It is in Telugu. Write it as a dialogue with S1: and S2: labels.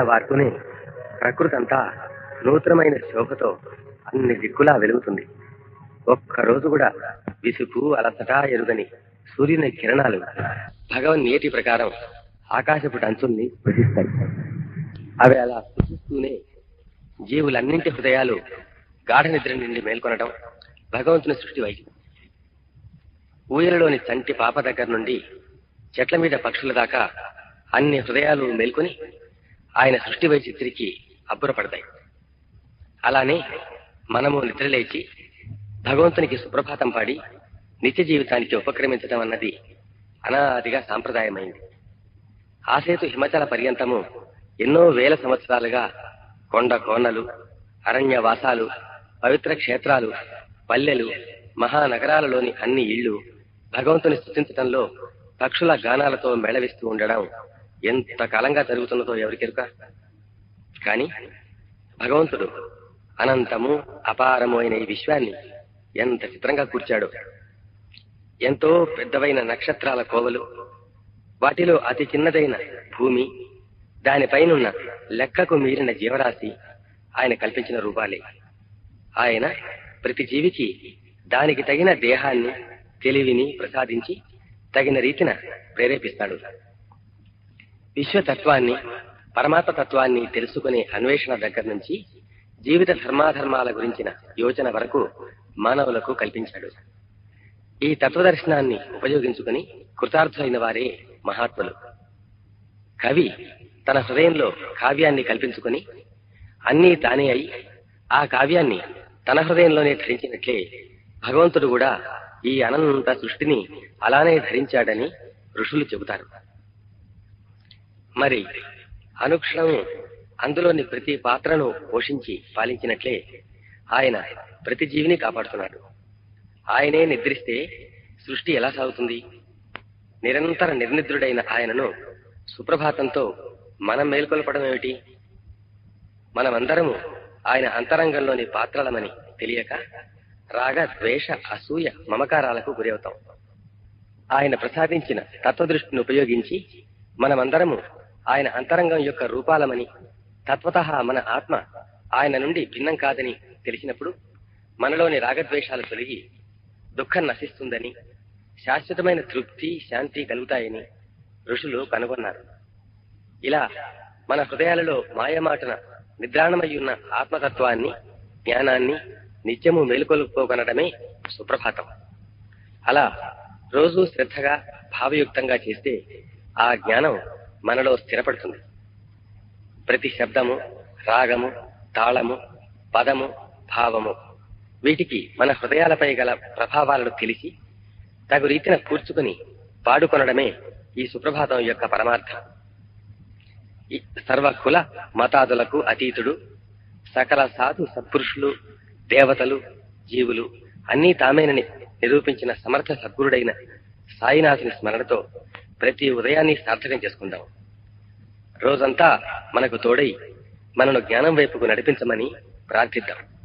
S1: తెల్లవారుతూనే ప్రకృతి అంతా నూతనమైన శోభతో అన్ని దిక్కులా వెలుగుతుంది. ఒక్క రోజు కూడా విసుపు అలసట ఎరుగని సూర్యుని కిరణాలు భగవన్ నేటి ప్రకారం ఆకాశపు అంచుల్ని స్పృశిస్తాయి అవి అలా స్పృశిస్తూనే జీవులన్నింటి హృదయాలు గాఢ నిద్ర నుండి మేల్కొనడం భగవంతుని సృష్టి వైద్యం ఊయలలోని చంటి పాప దగ్గర నుండి చెట్ల మీద పక్షుల దాకా అన్ని హృదయాలు మేల్కొని ఆయన సృష్టి వైచిత్రికి అబ్బురపడతాయి. అలానే మనము నిద్రలేచి భగవంతునికి సుప్రభాతం పాడి నిత్య జీవితానికి ఉపక్రమించడం అన్నది అనాదిగా సాంప్రదాయమైంది. ఆసేతు హిమచల పర్యంతము ఎన్నో వేల సంవత్సరాలుగా కొండ కోనలు అరణ్య వాసాలు పవిత్ర క్షేత్రాలు పల్లెలు మహానగరాలలోని అన్ని ఇళ్ళు భగవంతుని స్థుతించడంలో పక్షుల గానాలతో మేళవిస్తూ ఉండడం ఎంత కాలంగా జరుగుతున్నదో ఎవరికెరుక కానీ భగవంతుడు అనంతము అపారము అయిన ఈ విశ్వాన్ని ఎంత చిత్రంగా కూర్చాడు. ఎంతో పెద్దవైన నక్షత్రాల కోవలు వాటిలో అతి చిన్నదైన భూమి దానిపైనున్న లెక్కకు మీరిన జీవరాశి ఆయన కల్పించిన రూపాలే. ఆయన ప్రతి జీవికి దానికి తగిన దేహాన్ని తెలివిని ప్రసాదించి తగిన రీతిన ప్రేరేపిస్తాడు. విశ్వతత్వాన్ని పరమాత్మ తత్వాన్ని తెలుసుకునే అన్వేషణ దగ్గర నుంచి జీవిత ధర్మాధర్మాల గురించిన యోచన వరకు మానవులకు కల్పించాడు. ఈ తత్వదర్శనాన్ని ఉపయోగించుకుని కృతార్థులైన వారే మహాత్ములు. కవి తన హృదయంలో కావ్యాన్ని కల్పించుకుని అన్నీ తానే అయి ఆ కావ్యాన్ని తన హృదయంలోనే ధరించినట్లే భగవంతుడు కూడా ఈ అనంత సృష్టిని అలానే ధరించాడని ఋషులు చెబుతారు. మరి అనుక్షణం అందులోని ప్రతి పాత్రను పోషించి పాలించినట్లే ఆయన ప్రతి జీవిని కాపాడుతున్నాడు. ఆయనే నిద్రిస్తే సృష్టి ఎలా సాగుతుంది? నిరంతర నిర్నిద్రుడైన ఆయనను సుప్రభాతంతో మనం మేల్కొల్పడం ఏమిటి? మనమందరము ఆయన అంతరంగంలోని పాత్రలమని తెలియక రాగ ద్వేష అసూయ మమకారాలకు గురవుతాం. ఆయన ప్రసాదించిన తత్వదృష్టిని ఉపయోగించి మనమందరము ఆయన అంతరంగం యొక్క రూపాలమని తత్వత మన ఆత్మ ఆయన నుండి భిన్నం కాదని తెలిసినప్పుడు మనలోని రాగద్వేషాలు తొలగి దుఃఖం నశిస్తుందని శాశ్వతమైన తృప్తి శాంతి కలుగుతాయని ఋషులు కనుగొన్నారు. ఇలా మన హృదయాలలో మాయమాటన నిద్రాణమయ్యున్న ఆత్మతత్వాన్ని జ్ఞానాన్ని నిత్యము మేలుకొలుపుకోగనడమే సుప్రభాతం. అలా రోజు శ్రద్ధగా భావయుక్తంగా చేస్తే ఆ జ్ఞానం మనలో స్థిరపడుతుంది. ప్రతి శబ్దము రాగము తాళము పదము భావము వీటికి మన హృదయాలపై గల ప్రభావాలను తెలిసి తగు రీతిన కూర్చుకుని పాడుకొనడమే ఈ సుప్రభాతం యొక్క పరమార్థం. సర్వకుల మతాదులకు అతీతుడు సకల సాధు సత్పురుషులు దేవతలు జీవులు అన్నీ తామేనని నిరూపించిన సమర్థ సద్గురుడైన సాయినాథుని స్మరణతో ప్రతి ఉదయాన్ని సార్థకం చేసుకుందాం. రోజంతా మనకు తోడై మనను జ్ఞానం వైపుకు నడిపించమని ప్రార్థిద్దాం.